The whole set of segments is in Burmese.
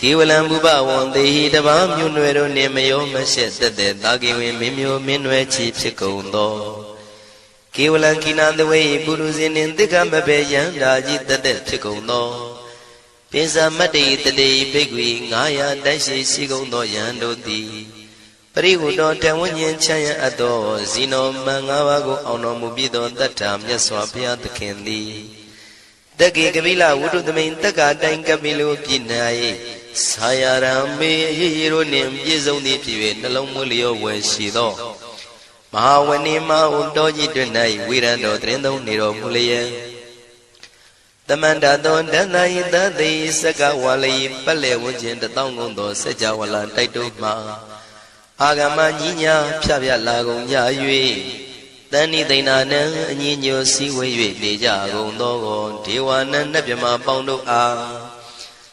ကေဝလံဘုပဝံတေဟိတပားမြို့နွယ်တို့နေမယောမရှက်သက်တဲ့တာကိဝင်မင်းမျိုးမင်းနွယ်ချီဖြစ်ကုန်သောကေဝလံကိနာတဝေပုရုဇင်းနှင့်တိက္ခမဘေယံဓာကြီးတသက်ဖြစ်ကုန်သောပိစမတ္တိတတိဘိက္ခွေ900တိုက်ရှိရှိကုန်သောယံတို့သည်ပရိဝတ္တောတဝဉ္ဉ္ချမ်းရအပ်သောဇီနောမန်၅ပါးကိုအောင်တော်မူပြီးသောတတ္ထာမြတ်စွာဘုရားသခင်သည်တက္ကေကပိလဝုဒ္ဓသမိန်တက္ကာတိုင်ကပိလိုပြည်၌ ဆာယရံမေရေရေတို့နှင့်ပြည့်စုံသည်ဖြစ်၍နှလုံးမွေးလျောဝယ်ရှိသောမဟာဝဏိမဟုတောကြီးတွင်၌ဝိရံတော်တရင်သုံးနေတော်မူလျက်တမန္တသောတန်သာယတသိစကဝါလိပက်လေဝဉ္ခြင်းတသောင်းကုန်သောစัจ java လာတိုက်တို့မှာအာဂမကြီးညာဖြဖြလာကုန်ကြ၍တန်ဤသိဏနံအညီညွတ်စည်းဝေး၍နေကြကုန်သောဒေဝနံနတ်မြမပေါင်းတို့အား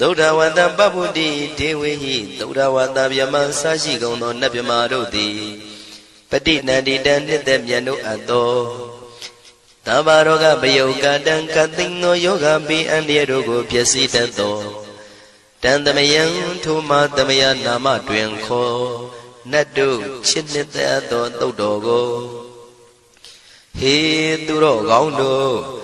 သုဒ္ဓဝတ္တပပုတ္တိဒေဝေဟိသုဒ္ဓဝတ္တဗျမဆရှိကုန်သောနတ်ဗျမတို့သည်ပฏิနန္တိတံနှစ်သက်မြတ်တို့အပ်သောသဗ္ဗရောဂပယုတ်ကတံကသိင်သောယောဂပိအန္တရတို့ကိုဖြစ်စီတတ်သောတန်သမယံထိုမသမယနာမတွင်ခေါ်နတ်တို့ချစ်နှစ်သက်သောသုတ်တော်ကိုဟေသူတော်ကောင်းတို့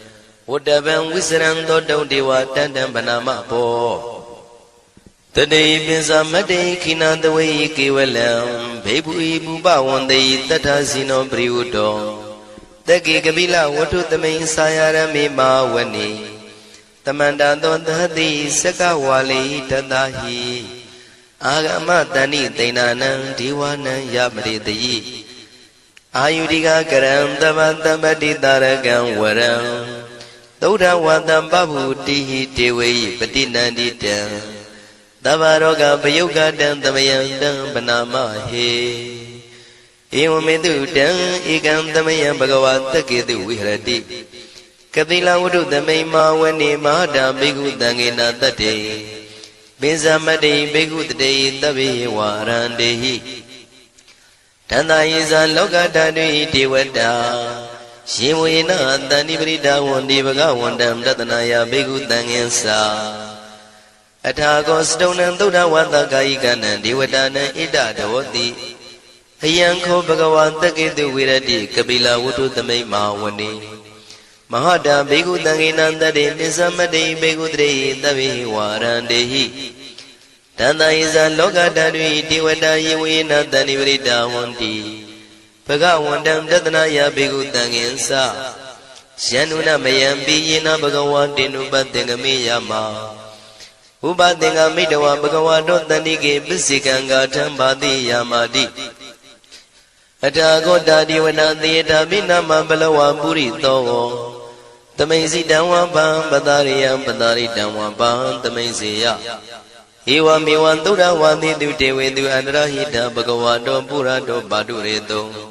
ဝတ္တဗံဝိစရံသောတုံဒေဝတန္တံဗနာမဘောတတေပိစမတ္တေခိနတဝေကေဝလံဘေဘူဤပူပဝန္တေတတ္ထဇိနောပရိဝတ္တောတကေကပိလဝတ္ထုသမိန်စာယရမေမာဝနေတမန္တသောသတိစကဝါလိတတဟိအာဂမတဏိတိဏနံဒီဝနံယပရိတိအာယုဒိကကရံတမတမတိတာရကံဝရံ သုဒ္ဓဝတံပဗုတိဟိတေဝေယပတိနန္တိတံသဗ္ဗရောဂပယုတ်ကတံသမယံတံပနာမဟေဧဝမေတုတံဧကံသမယံဘဂဝါတကေတုဝိဟရတိကတိလဝတ္ထုသမိန်မာဝနေမဟာတာဘိက္ခုတံဃေနာတတ္တေပိဇမတိဘိက္ခုတတေတဗ္ဗေဝရန္တေဟိတန္တာယေဇာလောကဓာတုဣဒေဝတာ ရှင်ဝေနတန္တိပရိဒါဝန္ဒီဘဂဝန္တံတတနာယဘိက္ခုတံဃင်္စာအထာကောစတုံနံသုဒ္ဓဝတ္တကာယိကနံဒေဝတာနံဣဒဒေဝတိအယံခောဘဂဝါတကေတုဝိရတိကပိလဝတ္ထုသမိတ်မဟာဝနေမဟာတာဘေကုတံဃိနံတတေနိသမတေဘေကုတရေတဗေဝါရန္တေဟိတန္တယဇာလောကတတွင်ဒေဝတာယေဝေနတန်နိပရိတာဝန္တိ ဘဂဝန္တံတတနာယဘေကုတံဃင်္စယန္နုနမယံပိယေနဘဂဝါတေနုပသင်္ကမေယမဥပသင်္ကမိတဝဘဂဝါတောတန္တိကေပစ္စေကံဂါထံဘာတိယာမာတိအထာဂောတာဒီဝနာသေတာမိနာမဘလဝပုရိသောသမိန်စီတံဝံပံပတာရိယံပတာရိတံဝံပံသမိန်စေယဧဝမေဝံသုဒ္ဓဝါတိတုတေဝေတုအန္တရဟိတဘဂဝါတောပုရတောပါတုရေတော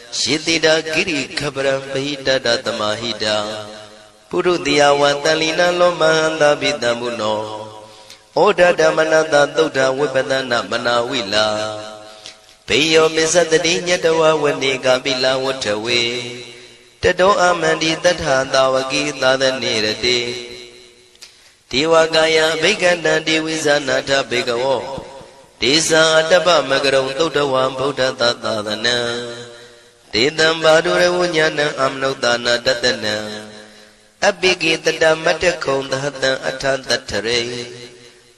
ယေတိတာကိရိခပရံပဟိတတသမာဟိတာပုရုတိယဝတန်လီနလောမဟန္တာပိတံဘုနောဩဒဓမ္မနတသုဒ္ဓဝိပဒနာမနာဝိလာဘေယောမစ္စတတိညတဝဝနေကပိလဝထဝေတတောအမန္တိတထသာဝကိသာသနေရတိဒေဝကာယဘိက္ခန္တတိဝိဇာနာထဘေကဝောဒေဇာအတ္တပမကရုံသုဒ္ဓဝံဗုဒ္ဓသာသာသနံ ဒေတံဘာဒုရဝဉာဏံအမနုဿာနာတတနံအပိကိတတမတ္တခုံသဟတံအထတထရေ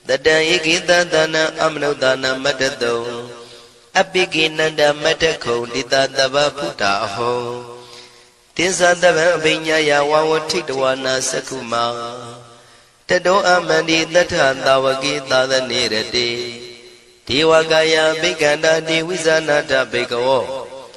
တတံဧကိတသနံအမနုဿာနာမတ္တတုံအပိကိနန္ဒမတ္တခုံတိတတဗ္ဗဖုတာအဟောတိသတဗံအဘိညာယဝဝထိတဝနာသက္ခုမာတတောအမန္တိတထသာဝကိသာသနေရတိဒေဝကာယဘိက္ခန္တာတိဝိဇာနာတဘေကဝော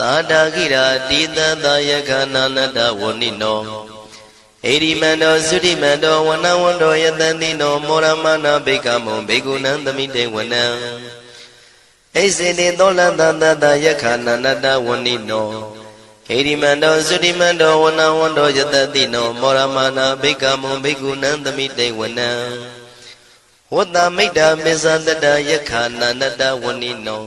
သာတာကိရာတိတသာယခနာနတဝဏိနောဣရိမန္တောသုတိမန္တောဝနဝန္တောယတန်တိနောမောရမနာဘေကမုံဘေကုဏံသမိတေဝနံဣစေတေသောလတတတယခနာနတဝဏိနောဣရိမန္တောသုတိမန္တောဝနဝန္တောယတတိနောမောရမနာဘေကမုံဘေကုဏံသမိတေဝနံဝတ္တမိတ္တမစ္ဆတတယခနာနတဝဏိနော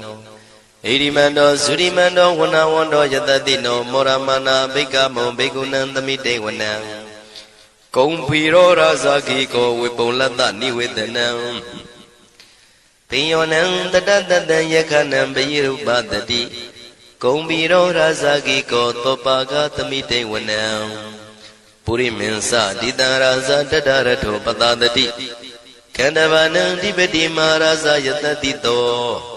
ဣရိမန္တောဇုရိမန္တောဝနဝန္တောယတတိနောမောရမနာဘိက္ခမုံဘိက္ခုနံသမိတေဝနံကုံဖီရောရာဇာကိကောဝေပုံလတ္တနိဝေဒနံပိယောနံတတတတံယခနံပယိရုပတတိကုံဖီရောရာဇာကိကောသောပါကသမိတေဝနံပုရိမင်းစဒီတံရာဇာတတရထောပတတတိကန္တဗနံဒီပတိမဟာရာဇာယတတိတော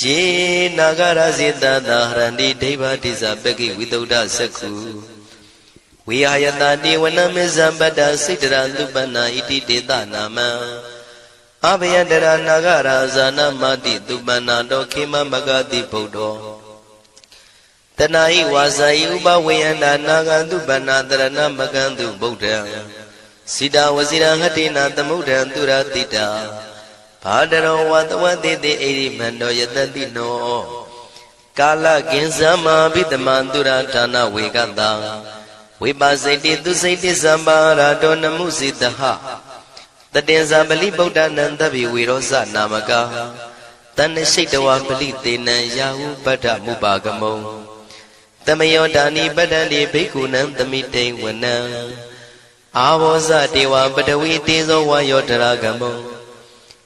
ယေနာဂရဇေတသာဟရန္တိဒိဗ္ဗတိဇပကိဝိတုဒ္ဓသက္ခုဝိဟာယတတိဝနမေဇံပတ္တစိတ္တရသုပနာဣတိတေတနာမံအဘယတရနာဂရာဇာနမတိသုပနာတောခေမမဂတိဗုဒ္ဓောတဏှာဤဝါစာဤဥပဝေယန္တာနာဂန္တုပဏတရဏမကန္တုဗုဒ္ဓံစိတာဝစီရဟတိနာသမုဒ္ဒံသူရတိတာ ဘာဒရောဝတဝတိတိအိရိမန္တောယတတိနောကာလကင်ဇမဘိတမန္တုရဌာနဝေကတံဝိပါစိတိသူစိတိသံပါရာတောနမှုစိတဟတတင်္ဇာပလိဗုဒ္ဓနံတဗ္ဗေဝေရောဇနာမကာတဏ္ဍရှိတဝပလိတေနံယာဟုပတ္ထမုပါကမုံတမယောဒာနိပတ္တန္တိဘိက္ခုနံသမိတိဝနံအာဘောဇတေဝပတဝီတေဇောဝါယောတရာကမုံ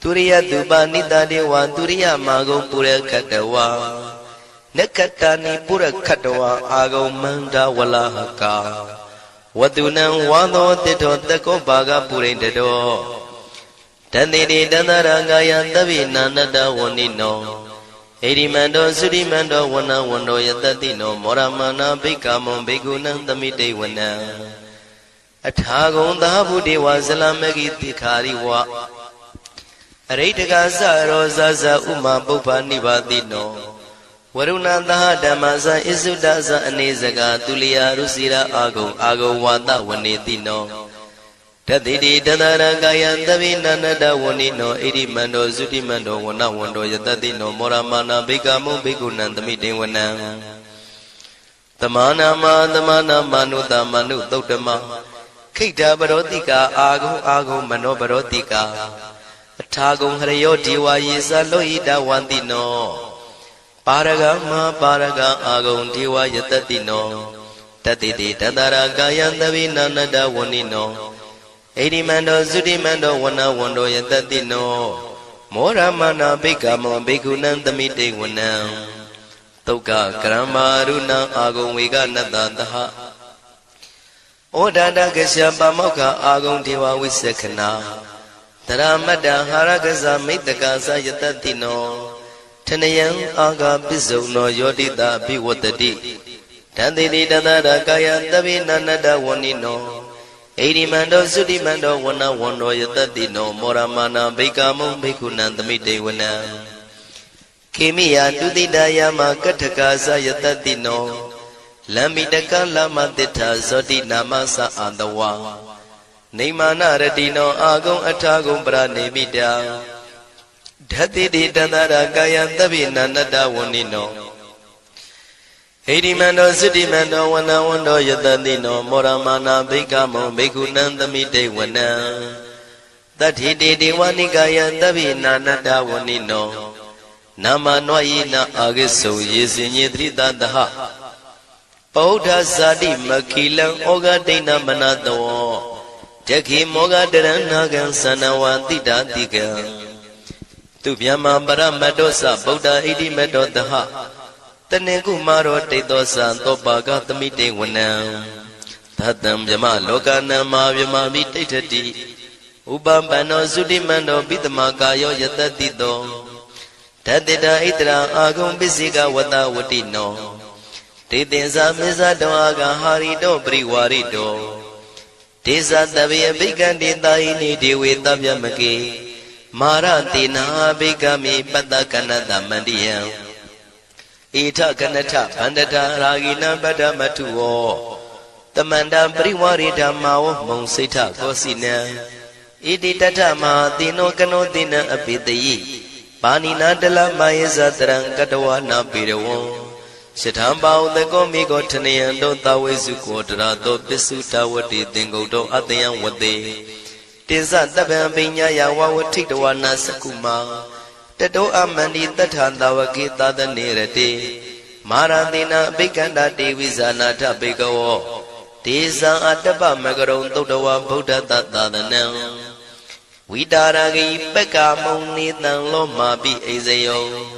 သူရိယသူပနိတတေဝံသူရိယမာဂုံပုရခတဝါနက္ခတဏိပုရခတဝါအာဂုံမန္တဝလဟကာဝတုနံဝါသောတိထောတကောဘာဂပုရိတတောတန်တိတိတန္တရာကာယသဗ္ဗိနန္တဝဏိနောဣရိမန္တောသုရိမန္တောဝဏဝန္တောယတတိနောမောရမနာဘိက္ခမုံဘိက္ခုနံသမိတေဝနံအထာဂုံသာဘုဒေဝဇလမဂိတိခာရိဝ အရိတကသရောဇဇဥမာပုပ္ပနိပါတိနောဝရုဏသဟဓမ္မဇဣစုဒဇအနေစကာသူလျာရုစီရာအာဂုံအာဂုံဝါဒဝနေတိနောတတိတိတတရကာယသဗိနန္တဝဏိနောဣရိမန္တောသုတိမန္တောဝနဝန္တောယတတိနောမောရမာနာဘိကမုံဘိကုဏံသမိတေဝနံသမာနာမသမာနာမနုတမနုသုတ်တမခိတ္တပရောတိကာအာဂုံအာဂုံမနောပရောတိကာ အထာဂုံဟရယောဒီဝါယေသလောဣတဝန္တိနောပါရဂမပါရဂအာဂုံဒီဝါယတတိနောတတိတိတတရာကာယံသဗိနာနတဝဏိနောဣရိမန္တောသုတိမန္တောဝနဝန္တောယတတိနောမောရမနာဘိက္ခမောဘိက္ခုနံသမိတေဝနံတုတ်ကကရမရုဏံအာဂုံဝေကနတသဟဩဒန္တကရှပမောက္ခအာဂုံဒေဝဝိသခနာ တရမတ္တဟာရကဇမိတ္တကသယတတိနောထနယံအာဂပစ္စုံနောယောတိတာဘိဝတ္တိတန်တိတိတတရကာယတဗိနန္တဝဏိနောဣရိမန္တောသုတိမန္တောဝနဝန္တောယတတိနောမောရမာနာဘိကာမုံဘိက္ခုနံသမိတေဝနံခေမိယတုတိတယမကထကာသယတတိနောလမ္မိတကလမတိထာဇောတိနာမသအာတဝါ နေမာနရတိနောအာဂုံအထာဂုံပရနေမိတာဓတ္တိတိတန္တရာကာယံသဗ္ဗိနန္တဝဏိနောဟိရိမန္တောသုတိမန္တောဝနဝန္တောယတတိနောမောရမာနာဘိကမောဘိက္ခုနံသမိတေဝနံတတ္ထိတေဒေဝနိကာယံသဗ္ဗိနာနတဝဏိနောနာမနောယိနာအာဂိစုံယေစင်ညေတိတတဟပောဓဇာတိမခိလံဩဃဒိဏမနတော တခိမောဃတရဏကံသနဝတိတာတိကံသူမြမပရမတ္တောသဗုဒ္ဓဣတိမတ္တောတဟတနေကုမာရောတိတ်သောသံသောပါကသမိတေဝနံသတ္တံမြမလောကနံမာမြမမိတိဋ္ဌတိဥပပန္နောသုတိမန္တောပိတမကာယောယတတိတောဓတ္တတာဣတရာအာဂုံပစ္စိကဝတဝတိနောတေသင်္ဇာမေဇတောအာဂဟာရိတောပရိဝါရိတော ဒေဇတဗေအဘိကံတေတာယိနိဒေဝေတဗျမကေမာရတေနာဘိကမိပတ္တကနတမန္တိယံဣထကနထဗန္တတာရာဂိနံပတ္တမထုဝောတမန္တံပရိဝရိဓမ္မာဝမုံစိဋ္ဌကောစီနံဣတိတထမဟာတိနောကနောတိနံအပိတယိပါဏိနာတလမယေဇတရံကတဝနာပေရဝံ ရှထံပါဥတကောမိကောထနယံတောသဝေစုကောတရာတောပစ္စုတဝတိသင်္ကုတ်တောအတယံဝတေတင်္စတပံပိညာယဝဝထိတဝနာစကုမာတတောအမန္တိတထံတဝကေသာသနေရတေမာရတိနာအဘိကန္တာတေဝိဇာနာထဘေကဝောဒေဇံအတ္တပမကရုံသုတ်တဝဗုဒ္ဓတသာသနံဝိတာရဂိပက္ကာမုံနေတံလောမာပိအိဇယော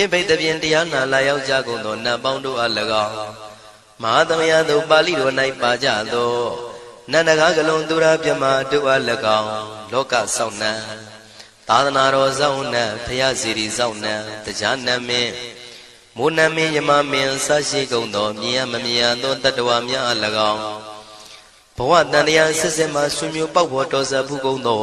ပြင့်ပိတ်သဖြင့်တရားနာလာရောက်ကြကုန်သောနတ်ပေါင်းတို့အား၎င်းမဟာသမယသို့ပါဠိတော်၌ပါကြသောနန္ဒကားကလုံးသူရာပြမတို့အား၎င်းလောကဆောင်နှံသာသနာတော်ဆောင်နှံဖရာစီရီဆောင်နှံတရားနမင်းမိုးနမင်းယမမင်းဆရှိကုန်သောမြင်ရမမြင်ရသောတတ္တဝါများအား၎င်းဘဝတန်တရားဆက်ဆက်မှဆွေမျိုးပေါက်ဖို့တော်စပ်ဘူးကုန်သော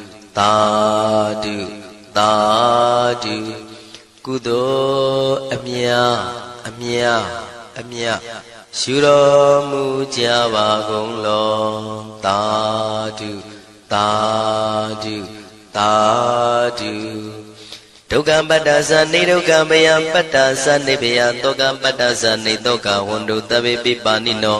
သာဓုသာဓုကုသိုလ်အမြအမြအမြရှုတော်မူကြပါကုန်လောသာဓုသာဓုသာဓုဒုက္ခပတ္တသနေဒုက္ခမယပတ္တသနေဘယတောကပတ္တသနေတောကဝန္တုတဗေပိပါဏိနော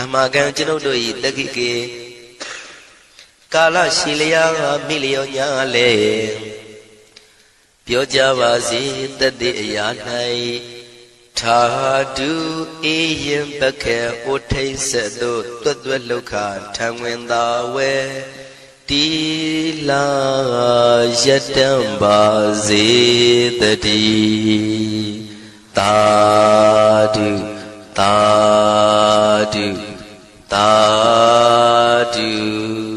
အမှားကံကျွန်ုပ်တို့၏တက္ခိကေကာလရှိလျာမိလျောညာလေပြောကြပါစေတတိအရာ၌ထာတုအေယံပခေဩထိတ်ဆက်သို့တွတ်တွတ်လောက်ခထံဝင်သာဝဲတီလာယတံပါစေတတိတာတုတာတု သာဓု